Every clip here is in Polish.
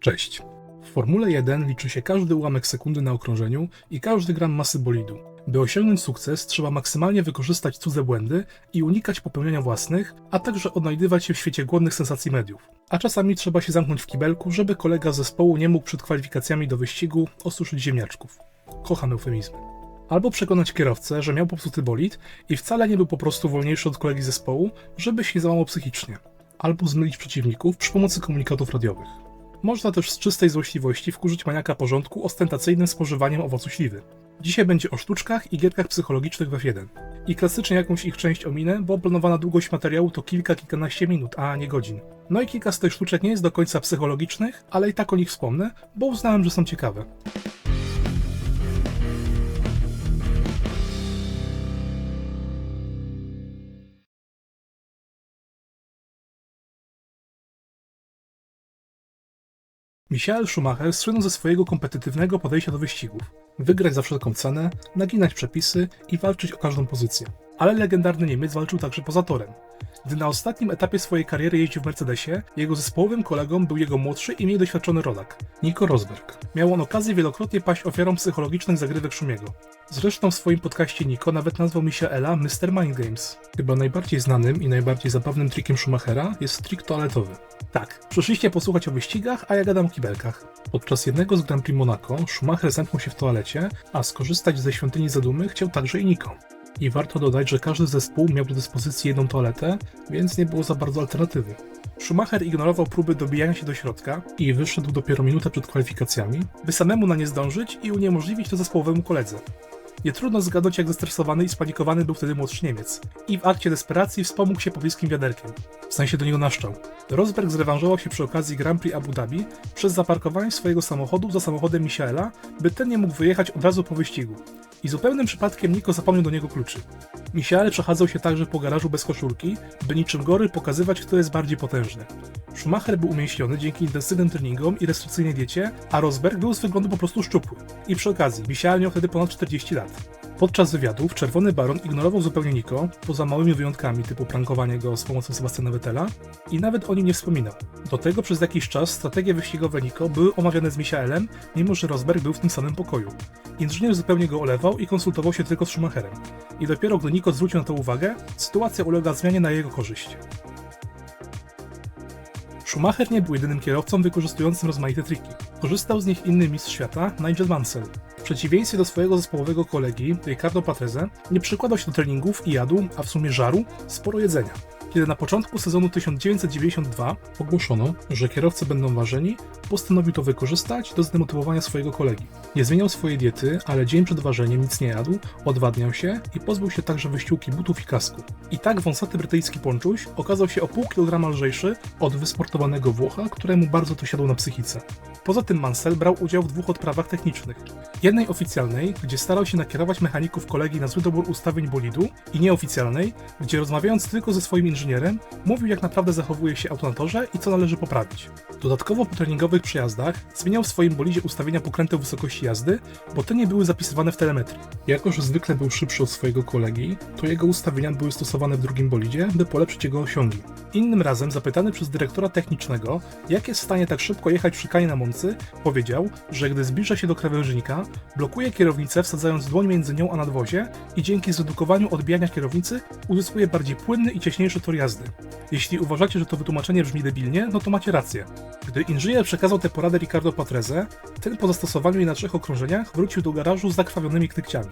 Cześć. W Formule 1 liczy się każdy ułamek sekundy na okrążeniu i każdy gram masy bolidu. By osiągnąć sukces, trzeba maksymalnie wykorzystać cudze błędy i unikać popełniania własnych, a także odnajdywać się w świecie głodnych sensacji mediów. A czasami trzeba się zamknąć w kibelku, żeby kolega z zespołu nie mógł przed kwalifikacjami do wyścigu osuszyć ziemniaczków. Kocham eufemizmy. Albo przekonać kierowcę, że miał popsuty bolid i wcale nie był po prostu wolniejszy od kolegi zespołu, żeby się załamał psychicznie. Albo zmylić przeciwników przy pomocy komunikatów radiowych. Można też z czystej złośliwości wkurzyć maniaka porządku ostentacyjnym spożywaniem owocu śliwy. Dzisiaj będzie o sztuczkach i gierkach psychologicznych w F1. I klasycznie jakąś ich część ominę, bo planowana długość materiału to kilka, kilkanaście minut, a nie godzin. No i kilka z tych sztuczek nie jest do końca psychologicznych, ale i tak o nich wspomnę, bo uznałem, że są ciekawe. Michael Schumacher słynął ze swojego kompetytywnego podejścia do wyścigów. Wygrać za wszelką cenę, naginać przepisy i walczyć o każdą pozycję. Ale legendarny Niemiec walczył także poza torem. Gdy na ostatnim etapie swojej kariery jeździł w Mercedesie, jego zespołowym kolegą był jego młodszy i mniej doświadczony rodak, Nico Rosberg. Miał on okazję wielokrotnie paść ofiarą psychologicznych zagrywek Szumiego. Zresztą w swoim podcaście Nico nawet nazwał Michaela Mr. Mind Games. Chyba najbardziej znanym i najbardziej zabawnym trikiem Schumachera jest trik toaletowy. Tak, przyszliście posłuchać o wyścigach, a ja gadam o kibelkach. Podczas jednego z Grand Prix Monaco Schumacher zamknął się w toalecie, a skorzystać ze świątyni zadumy chciał także i Nico. I warto dodać, że każdy zespół miał do dyspozycji jedną toaletę, więc nie było za bardzo alternatywy. Schumacher ignorował próby dobijania się do środka i wyszedł dopiero minutę przed kwalifikacjami, by samemu na nie zdążyć i uniemożliwić to zespołowemu koledze. Nie trudno zgadnąć, jak zestresowany i spanikowany był wtedy młodszy Niemiec. I w akcie desperacji wspomógł się pobliskim wiaderkiem. W sensie do niego naszczał. Rosberg zrewanżował się przy okazji Grand Prix Abu Dhabi przez zaparkowanie swojego samochodu za samochodem Michaela, by ten nie mógł wyjechać od razu po wyścigu. I zupełnym przypadkiem Niko zapomniał do niego kluczy. Michael przechadzał się także po garażu bez koszulki, by niczym gory pokazywać, kto jest bardziej potężny. Schumacher był umięśniony dzięki intensywnym treningom i restrykcyjnej diecie, a Rosberg był z wyglądu po prostu szczupły. I przy okazji, Michael miał wtedy ponad 40 lat. Podczas wywiadów Czerwony Baron ignorował zupełnie Niko, poza małymi wyjątkami typu prankowanie go z pomocą Sebastiana Vettela i nawet o nim nie wspominał. Do tego przez jakiś czas strategie wyścigowe Niko były omawiane z Michaelem, mimo że Rosberg był w tym samym pokoju. Inżynier zupełnie go olewał i konsultował się tylko z Schumacherem. I dopiero gdy Niko zwrócił na to uwagę, sytuacja uległa zmianie na jego korzyść. Schumacher nie był jedynym kierowcą wykorzystującym rozmaite triki. Korzystał z nich inny mistrz świata, Nigel Mansell. W przeciwieństwie do swojego zespołowego kolegi, Ricardo Patrese, nie przykładał się do treningów i jadł, a w sumie żaru, sporo jedzenia. Kiedy na początku sezonu 1992 ogłoszono, że kierowcy będą ważeni, postanowił to wykorzystać do zdemotywowania swojego kolegi. Nie zmieniał swojej diety, ale dzień przed ważeniem nic nie jadł, odwadniał się i pozbył się także wyściółki butów i kasku. I tak wąsaty brytyjski ponczuś okazał się o pół kilograma lżejszy od wysportowanego Włocha, któremu bardzo to siadło na psychice. Poza tym Mansell brał udział w dwóch odprawach technicznych. Jednej oficjalnej, gdzie starał się nakierować mechaników kolegi na zły dobór ustawień bolidu i nieoficjalnej, gdzie rozmawiając tylko ze swoim inżynierem, mówił jak naprawdę zachowuje się auto na torze i co należy poprawić. Dodatkowo po treningowych przejazdach zmieniał w swoim bolidzie ustawienia pokrętów wysokości jazdy, bo te nie były zapisywane w telemetrii. Jako, że zwykle był szybszy od swojego kolegi, to jego ustawienia były stosowane w drugim bolidzie, by polepszyć jego osiągi. Innym razem zapytany przez dyrektora technicznego, jak jest w stanie tak szybko jechać przy Kanie Moncy, powiedział, że gdy zbliża się do krawężnika, blokuje kierownicę wsadzając dłoń między nią a nadwozie i dzięki zredukowaniu odbijania kierownicy uzyskuje bardziej płynny i cieśniejszy tor jazdy. Jeśli uważacie, że to wytłumaczenie brzmi debilnie, no to macie rację. Gdy inżynier przekazał tę poradę Ricardo Patrese, ten po zastosowaniu jej na trzech okrążeniach wrócił do garażu z zakrwawionymi knykciami.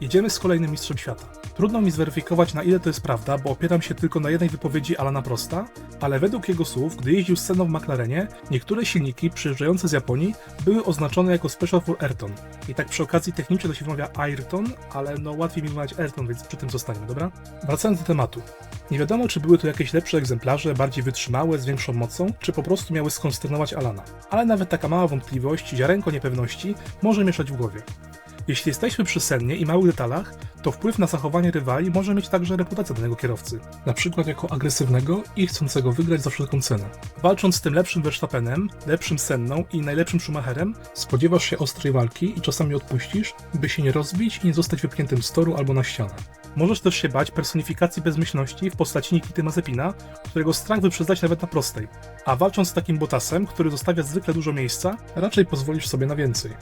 Jedziemy z kolejnym mistrzem świata. Trudno mi zweryfikować na ile to jest prawda, bo opieram się tylko na jednej wypowiedzi Alana Prosta, ale według jego słów, gdy jeździł sceną w McLarenie, niektóre silniki przyjeżdżające z Japonii były oznaczone jako Special for Ayrton. I tak przy okazji technicznie to się wymawia Ayrton, ale no łatwiej mi wymawiać Ayrton, więc przy tym zostaniemy, dobra? Wracając do tematu. Nie wiadomo, czy były to jakieś lepsze egzemplarze, bardziej wytrzymałe, z większą mocą, czy po prostu miały skonsternować Alana. Ale nawet taka mała wątpliwość, ziarenko niepewności, może mieszać w głowie. Jeśli jesteśmy przy sennie i małych detalach, to wpływ na zachowanie rywali może mieć także reputacja danego kierowcy, na przykład jako agresywnego i chcącego wygrać za wszelką cenę. Walcząc z tym lepszym Verstappenem, lepszym Senną i najlepszym Schumacherem, spodziewasz się ostrej walki i czasami odpuścisz, by się nie rozbić i nie zostać wypchniętym z toru albo na ścianę. Możesz też się bać personifikacji bezmyślności w postaci Nikity Mazepina, którego strach wyprzedzać nawet na prostej. A walcząc z takim Botasem, który zostawia zwykle dużo miejsca, raczej pozwolisz sobie na więcej.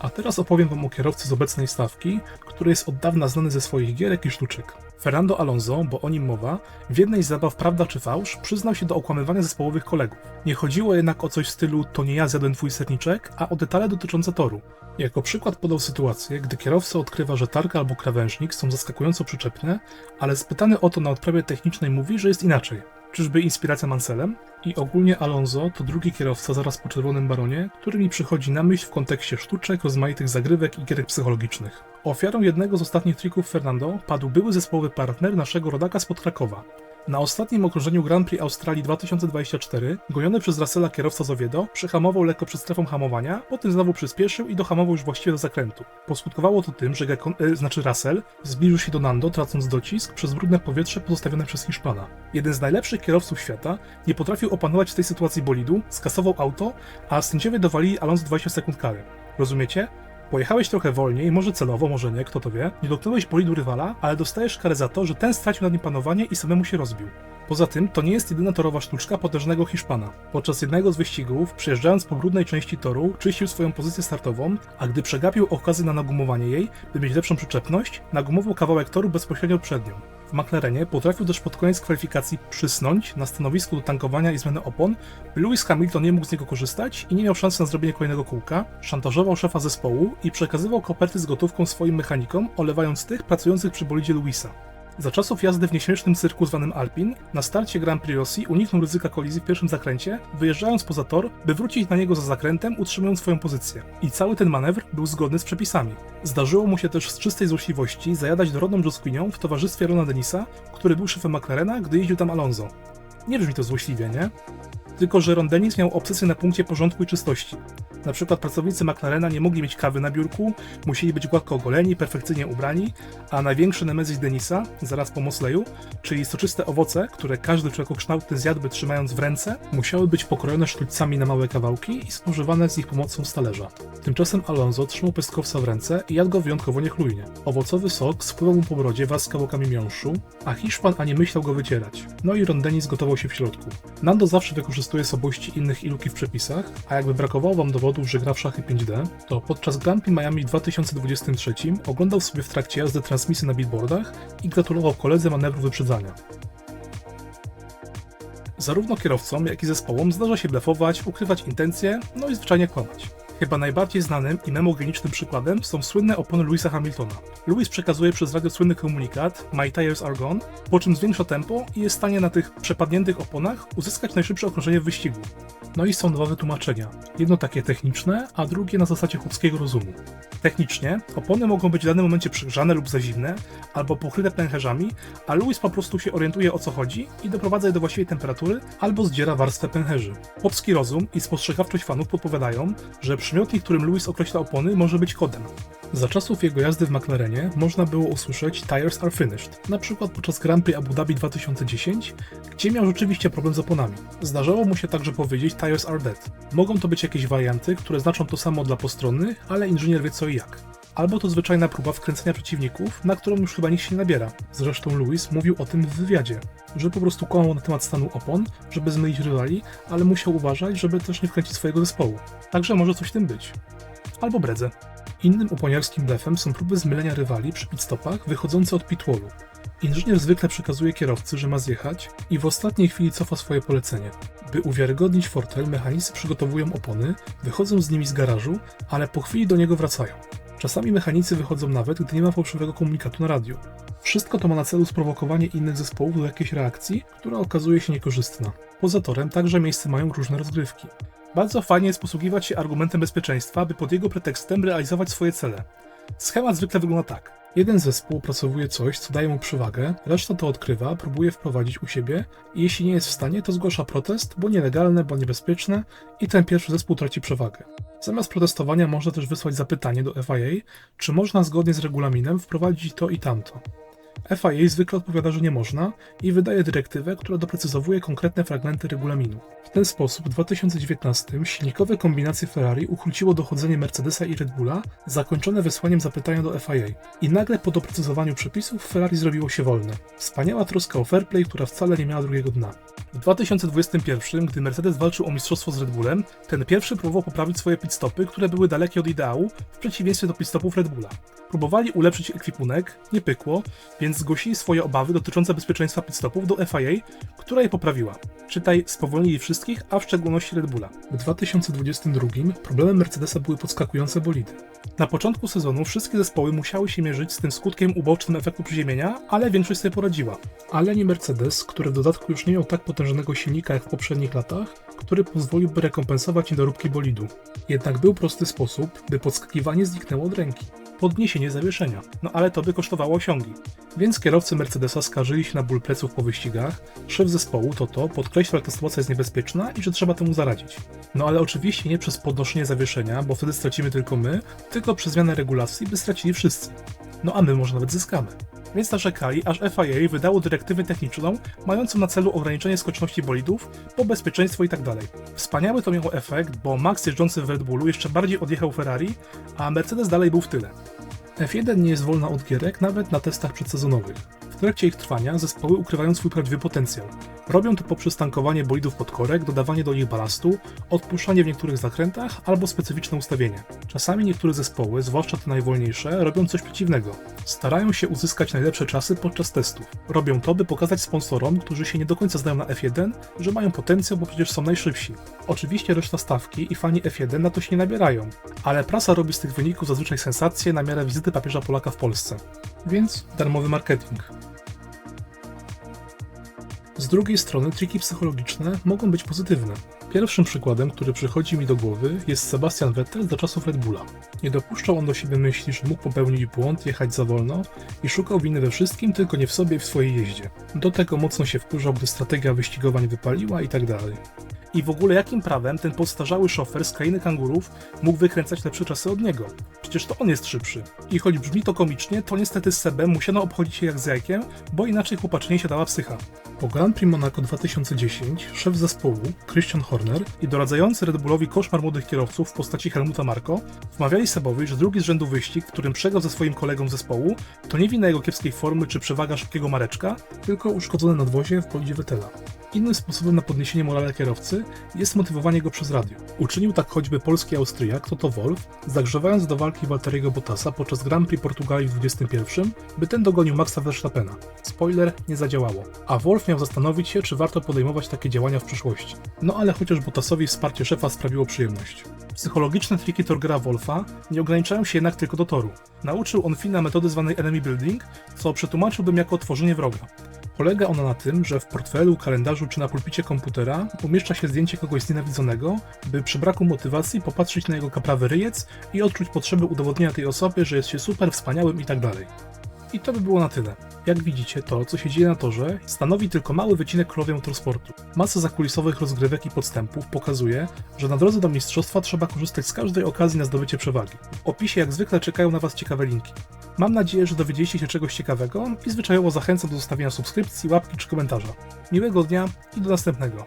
A teraz opowiem wam o kierowcy z obecnej stawki, który jest od dawna znany ze swoich gierek i sztuczek. Fernando Alonso, bo o nim mowa, w jednej z zabaw Prawda czy Fałsz przyznał się do okłamywania zespołowych kolegów. Nie chodziło jednak o coś w stylu to nie ja zjadłem twój serniczek, a o detale dotyczące toru. Jako przykład podał sytuację, gdy kierowca odkrywa, że targa albo krawężnik są zaskakująco przyczepne, ale spytany o to na odprawie technicznej mówi, że jest inaczej. Czyżby inspiracja Manselem? I ogólnie Alonso to drugi kierowca zaraz po Czerwonym Baronie, który mi przychodzi na myśl w kontekście sztuczek, rozmaitych zagrywek i gierek psychologicznych. Ofiarą jednego z ostatnich trików Fernando padł były zespołowy partner naszego rodaka spod Krakowa. Na ostatnim okrążeniu Grand Prix Australii 2024 goniony przez Russella kierowca z Oviedo przyhamował lekko przed strefą hamowania, potem znowu przyspieszył i dohamował już właściwie do zakrętu. Poskutkowało to tym, że Gekon, e, znaczy Russell zbliżył się do Nando, tracąc docisk przez brudne powietrze pozostawione przez Hiszpana. Jeden z najlepszych kierowców świata nie potrafił opanować w tej sytuacji bolidu, skasował auto, a sędziowie dowalili Alonso 20 sekund kary. Rozumiecie? Pojechałeś trochę wolniej, może celowo, może nie, kto to wie. Nie dotknąłeś bolidu rywala, ale dostajesz karę za to, że ten stracił nad nim panowanie i samemu się rozbił. Poza tym, to nie jest jedyna torowa sztuczka potężnego Hiszpana. Podczas jednego z wyścigów, przejeżdżając po brudnej części toru, czyścił swoją pozycję startową, a gdy przegapił okazję na nagumowanie jej, by mieć lepszą przyczepność, nagumował kawałek toru bezpośrednio przed nią. W McLarenie potrafił też pod koniec kwalifikacji przysnąć na stanowisku do tankowania i zmiany opon, by Lewis Hamilton nie mógł z niego korzystać i nie miał szansy na zrobienie kolejnego kółka, szantażował szefa zespołu i przekazywał koperty z gotówką swoim mechanikom, olewając tych pracujących przy bolidzie Louisa. Za czasów jazdy w nieśmiesznym cyrku zwanym Alpin, na starcie Grand Prix Rosji uniknął ryzyka kolizji w pierwszym zakręcie, wyjeżdżając poza tor, by wrócić na niego za zakrętem, utrzymując swoją pozycję. I cały ten manewr był zgodny z przepisami. Zdarzyło mu się też z czystej złośliwości zajadać dorodną Josquinią w towarzystwie Rona Denisa, który był szefem McLarena, gdy jeździł tam Alonso. Nie brzmi to złośliwie, nie? Tylko, że Ron Dennis miał obsesję na punkcie porządku i czystości. Na przykład pracownicy McLarena nie mogli mieć kawy na biurku, musieli być gładko ogoleni, perfekcyjnie ubrani, a największy nemezis Denisa, zaraz po Mosleyu, czyli soczyste owoce, które każdy człowiekokształtny zjadłby trzymając w ręce, musiały być pokrojone sztućcami na małe kawałki i spożywane z ich pomocą z talerza. Tymczasem Alonso trzymał pestkowca w ręce i jadł go wyjątkowo niechlujnie. Owocowy sok spływał mu po brodzie wraz z kawałkami miąższu, a Hiszpan ani myślał go wycierać. No i Ron Dennis gotował się w środku. Nando zawsze wykorzystuje sobości innych i luki w przepisach, a jakby brakowało wam dowodów, że gra w szachy 5D, to podczas Grand Prix Miami w 2023 oglądał sobie w trakcie jazdy transmisję na billboardach i gratulował koledze manewru wyprzedzania. Zarówno kierowcom, jak i zespołom zdarza się blefować, ukrywać intencje, no i zwyczajnie kłamać. Chyba najbardziej znanym i memogenicznym przykładem są słynne opony Louisa Hamiltona. Louis przekazuje przez radio słynny komunikat My tires are gone, po czym zwiększa tempo i jest w stanie na tych przepadniętych oponach uzyskać najszybsze okrążenie w wyścigu. No i są dwa wytłumaczenia. Jedno takie techniczne, a drugie na zasadzie chłopskiego rozumu. Technicznie opony mogą być w danym momencie przegrzane lub za zimne, albo pokryte pęcherzami, a Louis po prostu się orientuje o co chodzi i doprowadza je do właściwej temperatury, albo zdziera warstwę pęcherzy. Chłopski rozum i spostrzegawczość fanów podpowiadają, że przymiotnik, którym Louis określa opony, może być kodem. Za czasów jego jazdy w McLarenie można było usłyszeć Tires are finished, na przykład podczas Grand Prix Abu Dhabi 2010, gdzie miał rzeczywiście problem z oponami. Zdarzało mu się także powiedzieć Tires are dead. Mogą to być jakieś warianty, które znaczą to samo dla postronnych, ale inżynier wie co i jak. Albo to zwyczajna próba wkręcenia przeciwników, na którą już chyba nikt się nie nabiera. Zresztą Louis mówił o tym w wywiadzie, że po prostu kłamał na temat stanu opon, żeby zmylić rywali, ale musiał uważać, żeby też nie wkręcić swojego zespołu. Także może coś w tym być. Albo bredze. Innym uponiarskim blefem są próby zmylenia rywali przy pitstopach wychodzące od pitwallu. Inżynier zwykle przekazuje kierowcy, że ma zjechać i w ostatniej chwili cofa swoje polecenie. By uwiarygodnić fortel, mechanicy przygotowują opony, wychodzą z nimi z garażu, ale po chwili do niego wracają. Czasami mechanicy wychodzą nawet, gdy nie ma fałszywego komunikatu na radiu. Wszystko to ma na celu sprowokowanie innych zespołów do jakiejś reakcji, która okazuje się niekorzystna. Poza torem także miejsce mają różne rozgrywki. Bardzo fajnie jest posługiwać się argumentem bezpieczeństwa, by pod jego pretekstem realizować swoje cele. Schemat zwykle wygląda tak. Jeden zespół opracowuje coś, co daje mu przewagę, reszta to odkrywa, próbuje wprowadzić u siebie i jeśli nie jest w stanie, to zgłasza protest, bo nielegalne, bo niebezpieczne i ten pierwszy zespół traci przewagę. Zamiast protestowania można też wysłać zapytanie do FIA, czy można zgodnie z regulaminem wprowadzić to i tamto. FIA zwykle odpowiada, że nie można i wydaje dyrektywę, która doprecyzowuje konkretne fragmenty regulaminu. W ten sposób w 2019 silnikowe kombinacje Ferrari uchwyciło dochodzenie Mercedesa i Red Bulla, zakończone wysłaniem zapytania do FIA. I nagle po doprecyzowaniu przepisów Ferrari zrobiło się wolne. Wspaniała troska o fair play, która wcale nie miała drugiego dna. W 2021, gdy Mercedes walczył o mistrzostwo z Red Bullem, ten pierwszy próbował poprawić swoje pitstopy, które były dalekie od ideału, w przeciwieństwie do pitstopów Red Bulla. Próbowali ulepszyć ekwipunek, nie pykło, więc zgłosili swoje obawy dotyczące bezpieczeństwa pitstopów do FIA, która je poprawiła. Czytaj, spowolnili wszystkich, a w szczególności Red Bulla. W 2022 problemem Mercedesa były podskakujące bolidy. Na początku sezonu wszystkie zespoły musiały się mierzyć z tym skutkiem ubocznym efektu przyziemienia, ale większość sobie poradziła. Ale nie Mercedes, który w dodatku już nie miał tak potężnego silnika jak w poprzednich latach, który pozwoliłby rekompensować niedoróbki bolidu. Jednak był prosty sposób, by podskakiwanie zniknęło od ręki. Podniesienie zawieszenia. No ale to by kosztowało osiągi. Więc kierowcy Mercedesa skarżyli się na ból pleców po wyścigach, szef zespołu Toto podkreślał, jak ta sytuacja jest niebezpieczna i że trzeba temu zaradzić. No ale oczywiście nie przez podnoszenie zawieszenia, bo wtedy stracimy tylko my, tylko przez zmianę regulacji, by stracili wszyscy. No a my może nawet zyskamy. Więc narzekali, aż FIA wydało dyrektywę techniczną mającą na celu ograniczenie skoczności bolidów, po bezpieczeństwo itd. Wspaniały to miało efekt, bo Max jeżdżący w Red Bullu jeszcze bardziej odjechał Ferrari, a Mercedes dalej był w tyle. F1 nie jest wolna od gierek nawet na testach przedsezonowych. Trakcie ich trwania zespoły ukrywają swój prawdziwy potencjał. Robią to poprzez tankowanie bolidów pod korek, dodawanie do nich balastu, odpuszczanie w niektórych zakrętach albo specyficzne ustawienie. Czasami niektóre zespoły, zwłaszcza te najwolniejsze, robią coś przeciwnego. Starają się uzyskać najlepsze czasy podczas testów. Robią to, by pokazać sponsorom, którzy się nie do końca znają na F1, że mają potencjał, bo przecież są najszybsi. Oczywiście reszta stawki i fani F1 na to się nie nabierają, ale prasa robi z tych wyników zazwyczaj sensację na miarę wizyty papieża Polaka w Polsce. Więc darmowy marketing. Drugiej strony triki psychologiczne mogą być pozytywne. Pierwszym przykładem, który przychodzi mi do głowy, jest Sebastian Vettel za czasów Red Bulla. Nie dopuszczał on do siebie myśli, że mógł popełnić błąd, jechać za wolno i szukał winy we wszystkim, tylko nie w sobie i w swojej jeździe. Do tego mocno się wkurzał, gdy strategia wyścigowań wypaliła i tak. I w ogóle jakim prawem ten podstarzały szofer z krainy kangurów mógł wykręcać lepsze czasy od niego? Przecież to on jest szybszy. I choć brzmi to komicznie, to niestety z Sebem musiano obchodzić się jak z jajkiem, bo inaczej chłopaczynie się dała psycha. Po Grand Prix Monaco 2010 szef zespołu, Christian Horner i doradzający Red Bullowi koszmar młodych kierowców w postaci Helmuta Marko wmawiali Sebowi, że drugi z rzędu wyścig, w którym przegrał ze swoim kolegą zespołu, to nie wina jego kiepskiej formy czy przewaga szybkiego Mareczka, tylko uszkodzone nadwozie w bolidzie Vettela. Innym sposobem na podniesienie morale kierowcy jest motywowanie go przez radio. Uczynił tak choćby polski Austriak Toto Wolf, zagrzewając do walki Walteriego Bottasa podczas Grand Prix Portugalii w 21, by ten dogonił Maxa Verstappena. Spoiler, nie zadziałało. A Wolf miał zastanowić się, czy warto podejmować takie działania w przyszłości. No ale chociaż Bottasowi wsparcie szefa sprawiło przyjemność. Psychologiczne triki Torgera Wolfa nie ograniczają się jednak tylko do toru. Nauczył on Fina metody zwanej enemy building, co przetłumaczyłbym jako tworzenie wroga. Polega ona na tym, że w portfelu, kalendarzu czy na pulpicie komputera umieszcza się zdjęcie kogoś znienawidzonego, by przy braku motywacji popatrzeć na jego kaprawy ryjec i odczuć potrzebę udowodnienia tej osobie, że jest się super, wspaniałym i tak. I to by było na tyle. Jak widzicie, to, co się dzieje na torze, stanowi tylko mały wycinek królowej motorsportu. Masa zakulisowych rozgrywek i podstępów pokazuje, że na drodze do mistrzostwa trzeba korzystać z każdej okazji na zdobycie przewagi. W opisie jak zwykle czekają na Was ciekawe linki. Mam nadzieję, że dowiedzieliście się czegoś ciekawego i zwyczajowo zachęcam do zostawienia subskrypcji, łapki czy komentarza. Miłego dnia i do następnego.